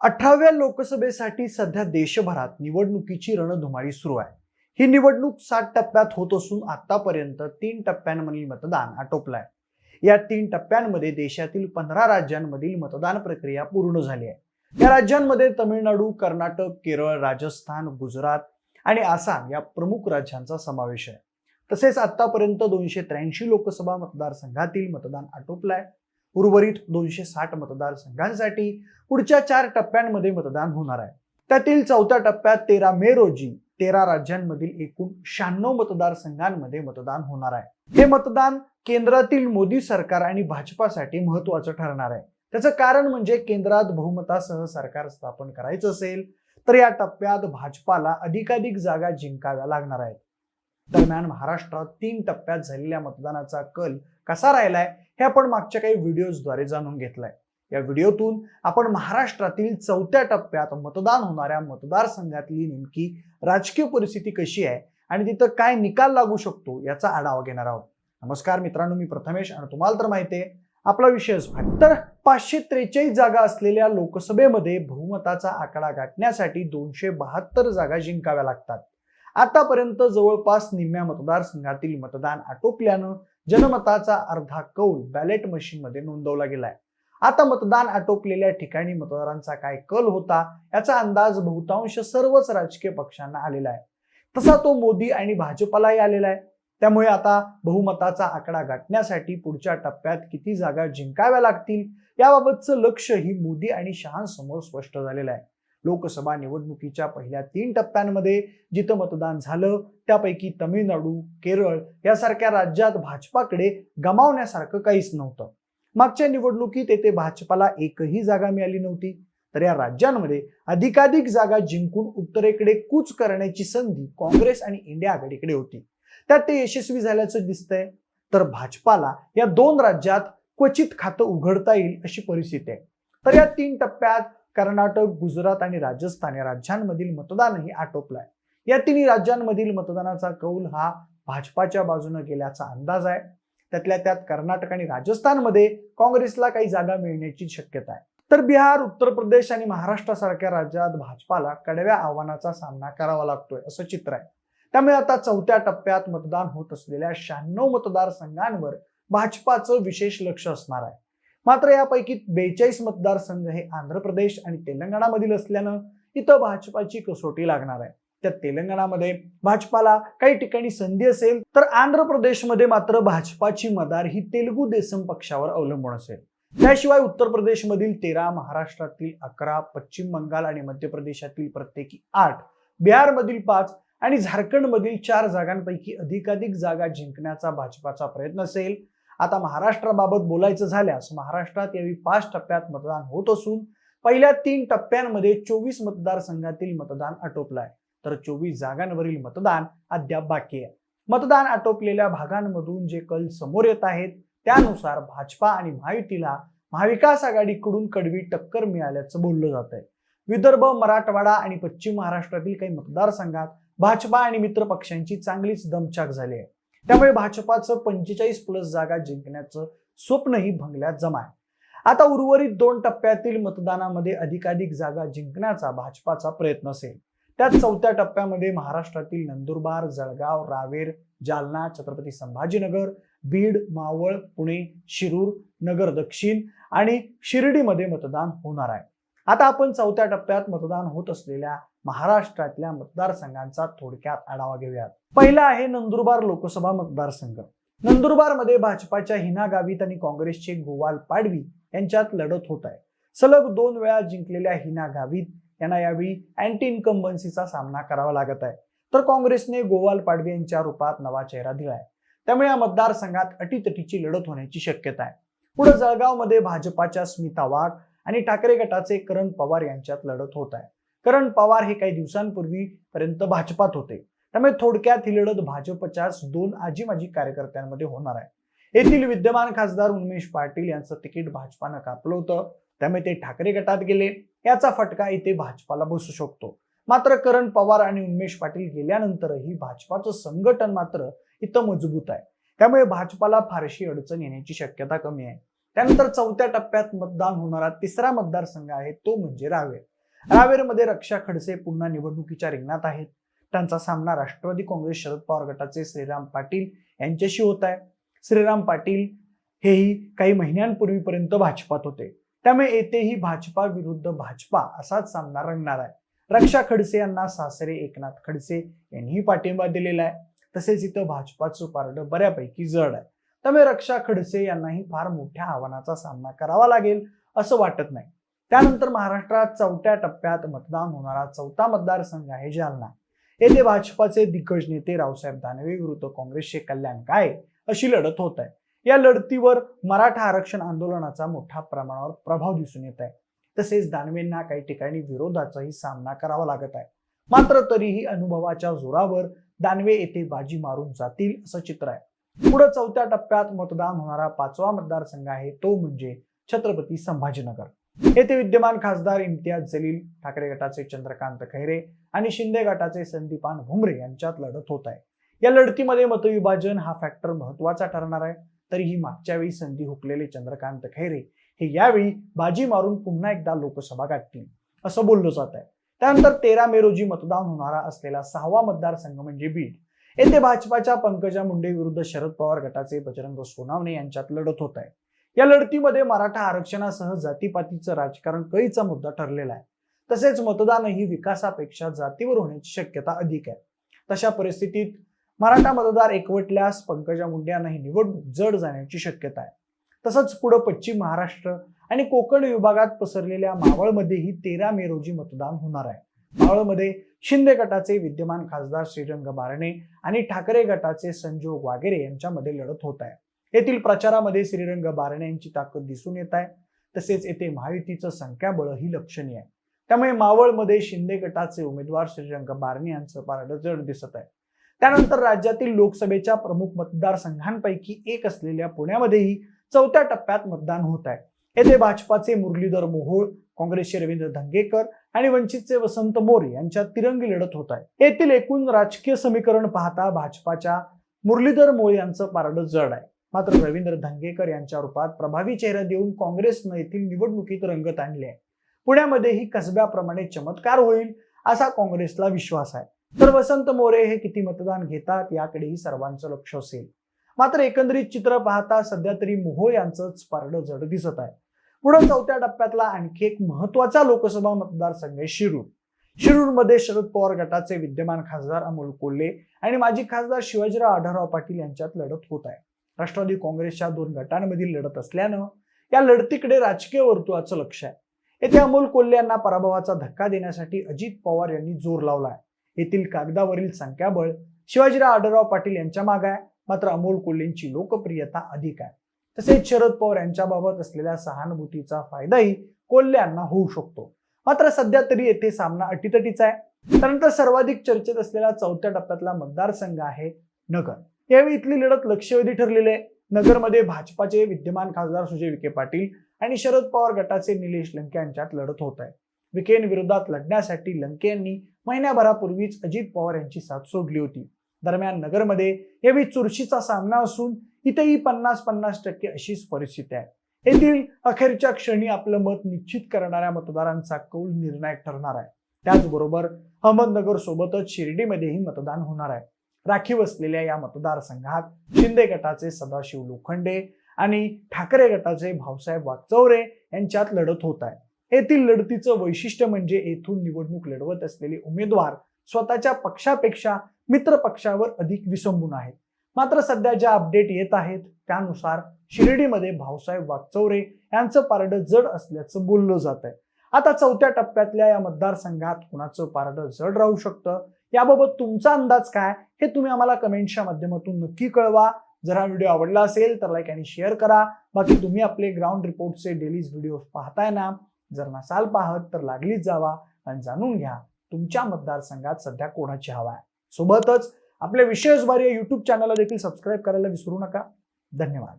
अठराव्या लोकसभेसाठी सध्या देशभरात निवडणुकीची रणधुमाळी सुरू आहे. ही निवडणूक सात टप्प्यात होत असून आतापर्यंत तीन टप्प्यांमधील मतदान आटोपलंय. या तीन टप्प्यांमध्ये देशातील पंधरा राज्यांमधील मतदान प्रक्रिया पूर्ण झाली आहे. या राज्यांमध्ये तमिळनाडू कर्नाटक केरळ राजस्थान गुजरात आणि आसाम या प्रमुख राज्यांचा समावेश आहे. तसेच आतापर्यंत दोनशे त्र्याऐंशी लोकसभा मतदारसंघातील मतदान आटोपलंय. उर्वरित दोनशे साठ मतदारसंघांसाठी पुढच्या चार टप्प्यांमध्ये मतदान होणार आहे. त्यातील चौथ्या टप्प्यात तेरा मे रोजी तेरा राज्यांमधील एकूण शहाण्णव मतदारसंघांमध्ये मतदान होणार आहे. हे मतदान केंद्रातील मोदी सरकार आणि भाजपासाठी महत्वाचं ठरणार आहे. त्याचं कारण म्हणजे केंद्रात बहुमतासह सरकार स्थापन करायचं असेल तर या टप्प्यात भाजपाला अधिकाधिक जागा जिंकाव्या लागणार आहेत. दरम्यान महाराष्ट्रात तीन टप्प्यात झालेल्या मतदानाचा कल कसा राहिलाय हे आपण मागच्या काही व्हिडिओजद्वारे जाणून घेतलंय. या व्हिडिओतून आपण महाराष्ट्रातील चौथ्या टप्प्यात मतदान होणाऱ्या मतदारसंघातली नेमकी राजकीय परिस्थिती कशी आहे आणि तिथं काय निकाल लागू शकतो याचा आढावा घेणार आहोत. नमस्कार मित्रांनो मी प्रथमेश आणि तुम्हाला तर माहिती आहे आपला विषयच तर पाचशे त्रेचाळीस जागा असलेल्या लोकसभेमध्ये बहुमताचा आकडा गाठण्यासाठी दोनशे बहात्तर जागा जिंकाव्या लागतात. आतापर्यंत जवळपास निम्म्या मतदारसंघातील मतदान आटोपल्यानं जनमताचा अर्धा कौल बॅलेट मशीनमध्ये नोंदवला गेलाय. आता मतदान आटोपलेल्या ठिकाणी मतदारांचा काय कल होता याचा अंदाज बहुतांश सर्वच राजकीय पक्षांना आलेला आहे. तसा तो मोदी आणि भाजपालाही आलेला आहे. त्यामुळे आता बहुमताचा आकडा गाठण्यासाठी पुढच्या टप्प्यात किती जागा जिंकाव्या लागतील याबाबतचं लक्ष ही मोदी आणि शहांसमोर स्पष्ट झालेलं आहे. लोकसभा निवडणुकीच्या पहिल्या तीन टप्प्यांमध्ये जिथं मतदान झालं त्यापैकी तमिळनाडू केरळ यासारख्या राज्यात भाजपाकडे गमावण्यासारखं काहीच नव्हतं. मागच्या निवडणुकीत येथे भाजपाला एकही जागा मिळाली नव्हती. तर या राज्यांमध्ये अधिकाधिक जागा जिंकून उत्तरेकडे कूच करण्याची संधी काँग्रेस आणि इंडिया आघाडीकडे होती. त्यात ते यशस्वी झाल्याचं दिसतंय. तर भाजपाला या दोन राज्यात क्वचित खातं उघडता येईल अशी परिस्थिती आहे. तर या तीन टप्प्यात कर्नाटक गुजरात आणि राजस्थान या राज्यांमधील मतदानही आटोपलंय. या तिन्ही राज्यांमधील मतदानाचा कौल हा भाजपाच्या बाजूने गेल्याचा अंदाज आहे. त्यातल्या त्यात कर्नाटक आणि राजस्थानमध्ये काँग्रेसला काही जागा मिळण्याची शक्यता आहे. तर बिहार उत्तर प्रदेश आणि महाराष्ट्रासारख्या राज्यात भाजपाला कडव्या आव्हानाचा सामना करावा लागतोय असं चित्र आहे. त्यामुळे आता चौथ्या टप्प्यात मतदान होत असलेल्या शहाण्णव मतदारसंघांवर भाजपाचं विशेष लक्ष असणार आहे. मात्र यापैकी बेचाळीस मतदारसंघ हे आंध्र प्रदेश आणि तेलंगणामधील असल्यानं इथं भाजपाची कसोटी लागणार आहे. त्या तेलंगणामध्ये भाजपाला काही ठिकाणी संधी असेल तर आंध्र प्रदेशमध्ये मात्र भाजपाची मदार ही तेलुगू देसम पक्षावर अवलंबून असेल. त्याशिवाय उत्तर प्रदेशमधील तेरा महाराष्ट्रातील अकरा पश्चिम बंगाल आणि मध्य प्रदेशातील प्रत्येकी आठ बिहारमधील पाच आणि झारखंडमधील चार जागांपैकी अधिकाधिक जागा जिंकण्याचा भाजपाचा प्रयत्न असेल आता महाराष्ट्राबाबत बोलायचं झाल्यास महाराष्ट्रात यावेळी पाच टप्प्यात मतदान होत असून पहिल्या तीन टप्प्यांमध्ये चोवीस मतदारसंघातील मतदान आटोपलं आहे तर चोवीस जागांवरील मतदान अद्याप बाकी आहे. मतदान आटोपलेल्या भागांमधून जे कल समोर येत आहेत त्यानुसार भाजपा आणि महायुतीला महाविकास आघाडीकडून कडवी टक्कर मिळाल्याचं बोललं जात आहे विदर्भ मराठवाडा आणि पश्चिम महाराष्ट्रातील काही मतदारसंघात भाजपा आणि मित्र पक्षांची चांगलीच दमछाक झाली आहे. त्यामुळे भाजपाचं पंचेचाळीस प्लस जागा जिंकण्याचं स्वप्नही भंगल्यात जमा आहे आता उर्वरित दोन टप्प्यातील मतदानामध्ये अधिकाधिक जागा जिंकण्याचा भाजपाचा प्रयत्न असेल. त्यात चौथ्या टप्प्यामध्ये महाराष्ट्रातील नंदुरबार जळगाव रावेर जालना छत्रपती संभाजीनगर बीड मावळ पुणे शिरूर नगर दक्षिण आणि शिर्डीमध्ये मतदान होणार आहे. आता आपण चौथ्या टप्प्यात मतदान होत असलेल्या महाराष्ट्रातल्या मतदारसंघांचा थोडक्यात आढावा घेऊयात. पहिला आहे नंदुरबार लोकसभा मतदारसंघ. नंदुरबारमध्ये भाजपाच्या हिना गावित आणि काँग्रेसचे गोवाल पाडवी यांच्यात लढत होत आहे. सलग दोन वेळा जिंकलेल्या हिना गावित यांना यावेळी अँटी इन्कम्बन्सीचा सामना करावा लागत आहे. तर काँग्रेसने गोवाल पाडवी यांच्या रूपात नवा चेहरा दिलाय. त्यामुळे या मतदारसंघात अटीतटीची लढत होण्याची शक्यता आहे. पुढे जळगावमध्ये भाजपाच्या स्मिता वाघ आणि ठाकरे गटाचे करण पवार यांच्यात लढत होत आहे. करण पवार हे काही दिवसांपूर्वी पर्यंत भाजपात होते. त्यामुळे थोडक्यात ही लढत भाजपच्याच दोन आजी माजी कार्यकर्त्यांमध्ये होणार आहे. येथील विद्यमान खासदार उन्मेश पाटील यांचं तिकीट भाजपानं कापलं होतं. त्यामुळे ते ठाकरे गटात गेले. याचा फटका इथे भाजपाला बसू शकतो. मात्र करण पवार आणि उन्मेश पाटील गेल्यानंतरही भाजपाचं संघटन मात्र इथं मजबूत आहे. त्यामुळे भाजपाला फारशी अडचण येण्याची शक्यता कमी आहे. त्यानंतर चौथ्या टप्प्यात मतदान होणारा तिसरा मतदारसंघ आहे तो म्हणजे रावेर. रावेरमध्ये रक्षा खडसे पुन्हा निवडणुकीच्या रिंगणात आहेत. त्यांचा सामना राष्ट्रवादी काँग्रेस शरद पवार गटाचे श्रीराम पाटील यांच्याशी होत आहे. श्रीराम पाटील हेही काही महिन्यांपूर्वीपर्यंत भाजपात होते. त्यामुळे येथेही भाजपा विरुद्ध भाजपा असाच सामना रंगणार आहे. रक्षा खडसे यांना सासरे एकनाथ खडसे यांनीही पाठिंबा दिलेला आहे. तसेच इथं भाजपाचं पारडं बऱ्यापैकी जड आहे. त्यामुळे रक्षा खडसे यांनाही फार मोठ्या आव्हानाचा सामना करावा लागेल असं वाटत नाही. त्यानंतर महाराष्ट्रात चौथ्या टप्प्यात मतदान होणारा चौथा मतदारसंघ आहे जालना. येथे भाजपाचे दिग्गज नेते रावसाहेब दानवे विरुद्ध काँग्रेसचे कल्याण काय अशी लढत होत आहे. या लढतीवर मराठा आरक्षण आंदोलनाचा मोठ्या प्रमाणावर प्रभाव दिसून येत आहे. तसेच दानवेंना काही ठिकाणी विरोधाचाही सामना करावा लागत आहे. मात्र तरीही अनुभवाच्या जोरावर दानवे येथे बाजी मारून जातील असं चित्र आहे. पुढे चौथ्या टप्प्यात मतदान होणारा पाचवा मतदारसंघ आहे तो म्हणजे छत्रपती संभाजीनगर. येथे विद्यमान खासदार इम्तियाज जलील ठाकरे गटाचे चंद्रकांत खैरे आणि शिंदे गटाचे संदीपान भुमरे यांच्यात लढत होत आहे. या लढतीमध्ये मतविभाजन हा फॅक्टर महत्त्वाचा ठरणार आहे. तरीही मागच्या वेळी संधी हुकलेले चंद्रकांत खैरे हे यावेळी बाजी मारून पुन्हा एकदा लोकसभा गाठतील असं बोललं जात आहे. त्यानंतर तेरा मे रोजी मतदान होणारा असलेला सहावा मतदारसंघ म्हणजे बीड. येथे भाजपाच्या पंकजा मुंडे विरुद्ध शरद पवार गटाचे बजरंग सोनावणे यांच्यात लढत होत आहे. या लढतीमध्ये मराठा आरक्षणासह जातीपातीचं राजकारण कळीचा मुद्दा ठरलेला आहे. तसेच मतदानही विकासापेक्षा जातीवर होण्याची शक्यता अधिक आहे. तशा परिस्थितीत मराठा मतदार एकवटल्यास पंकजा मुंडे यांना ही निवडणूक जड जाण्याची शक्यता आहे. तसंच पुढं पश्चिम महाराष्ट्र आणि कोकण विभागात पसरलेल्या मावळमध्येही तेरा मे रोजी मतदान होणार आहे. मावळमध्ये शिंदे गटाचे विद्यमान खासदार श्रीरंग बारणे आणि ठाकरे गटाचे संजोग वागेरे यांच्यामध्ये लढत होत आहे. येथील प्रचारामध्ये श्रीरंग बारणे यांची ताकद दिसून येत आहे. तसेच येथे महायुतीचं संख्याबळही लक्षणीय आहे. त्यामुळे मावळमध्ये शिंदे गटाचे उमेदवार श्रीरंग बारणे यांचं पारडजड दिसत आहे. त्यानंतर राज्यातील लोकसभेच्या प्रमुख मतदारसंघांपैकी एक असलेल्या पुण्यामध्येही चौथ्या टप्प्यात मतदान होत आहे. येथे भाजपाचे मुरलीधर मोहोळ काँग्रेसचे रवींद्र धंगेकर आणि वंचितचे वसंत मोरे यांच्या तिरंगी लढत होत आहे. येथील एकूण राजकीय समीकरण पाहता भाजपाच्या मुरलीधर मोळे यांचं पारड जड आहे. मात्र रवींद्र धंगेकर यांच्या रूपात प्रभावी चेहरा देऊन काँग्रेसनं येथील निवडणुकीत रंगत आणली. आहे पुण्यामध्येही कसब्याप्रमाणे चमत्कार होईल असा काँग्रेसला विश्वास आहे. तर वसंत मोरे हे किती मतदान घेतात याकडेही सर्वांचं लक्ष असेल. मात्र एकंदरीत चित्र पाहता सध्या तरी मोहो यांचंच पारडं जड दिसत आहे. पुढे चौथ्या टप्प्यातला आणखी एक महत्त्वाचा लोकसभा मतदारसंघ शिरूर. शिरूरमध्ये शरद पवार गटाचे विद्यमान खासदार अमोल कोल्हे आणि माजी खासदार शिवाजीराव आढळराव पाटील यांच्यात लढत होत आहे. राष्ट्रवादी काँग्रेसच्या दोन गटांमधील लढत असल्यानं या लढतीकडे राजकीय वर्तुळाचं लक्ष आहे. येथे अमोल कोल्हे यांना पराभवाचा धक्का देण्यासाठी अजित पवार यांनी जोर लावला आहे येथील कागदावरील संख्याबळ शिवाजीराव आढळराव पाटील यांच्या मागे आहे. मात्र अमोल कोल्हेंची लोकप्रियता अधिक आहे. तसेच शरद पवार यांच्याबाबत असलेल्या सहानुभूतीचा फायदाही कोल्हे यांना होऊ शकतो. मात्र सध्या तरी येथे सामना अटीतटीचा आहे. त्यानंतर सर्वाधिक चर्चेत असलेला चौथ्या टप्प्यातला मतदारसंघ आहे नगर. यावेळी इथली लढत लक्षवेधी ठरलेली आहे. नगरमध्ये भाजपाचे विद्यमान खासदार सुजय विखे पाटील आणि शरद पवार गटाचे निलेश लंके यांच्यात लढत होत आहे. विखेंविरोधात लढण्यासाठी लंके यांनी महिन्याभरापूर्वीच अजित पवार यांची साथ सोडली होती. दरम्यान नगरमध्ये यावेळी चुरशीचा सामना असून इथेही पन्नास पन्नास टक्के अशीच परिस्थिती आहे. येथील अखेरच्या क्षणी आपलं मत निश्चित करणाऱ्या मतदारांचा कौल निर्णायक ठरणार आहे. त्याचबरोबर अहमदनगर सोबतच शिर्डीमध्येही मतदान होणार आहे. राखीव असलेल्या या मतदारसंघात शिंदे गटाचे सदाशिव लोखंडे आणि ठाकरे गटाचे भाऊसाहेब वागचौरे यांच्यात लढत होत आहे. येथील लढतीचं वैशिष्ट्य म्हणजे येथून निवडणूक लढवत असलेले उमेदवार स्वतःच्या पक्षापेक्षा मित्र पक्षावर अधिक विसंबून आहेत. मात्र सध्या ज्या अपडेट येत आहेत त्यानुसार शिर्डीमध्ये भाऊसाहेब वागचौरे यांचं पारडं जड असल्याचं बोललं जात आहे आता चौथ्या टप्प्यातल्या या मतदारसंघात कुणाचं पारडं जड राहू शकतं? याबाबत तुमचा अंदाज काय हे तुम्ही आम्हाला कमेंटच्या माध्यमातून नक्की कळवा. जर हा व्हिडिओ आवडला असेल तर लाईक आणि शेअर करा. बाकी तुम्ही आपले ग्राउंड रिपोर्टचे डेलीज व्हिडिओ पाहताय ना? जर नसाल पाहत तर लागलीच जावा आणि जाणून घ्या तुमच्या मतदारसंघात सध्या कोणाची हवा आहे. सोबतच आपल्या विशेष बारी युट्यूब चॅनलला देखील सबस्क्राईब करायला विसरू नका. धन्यवाद.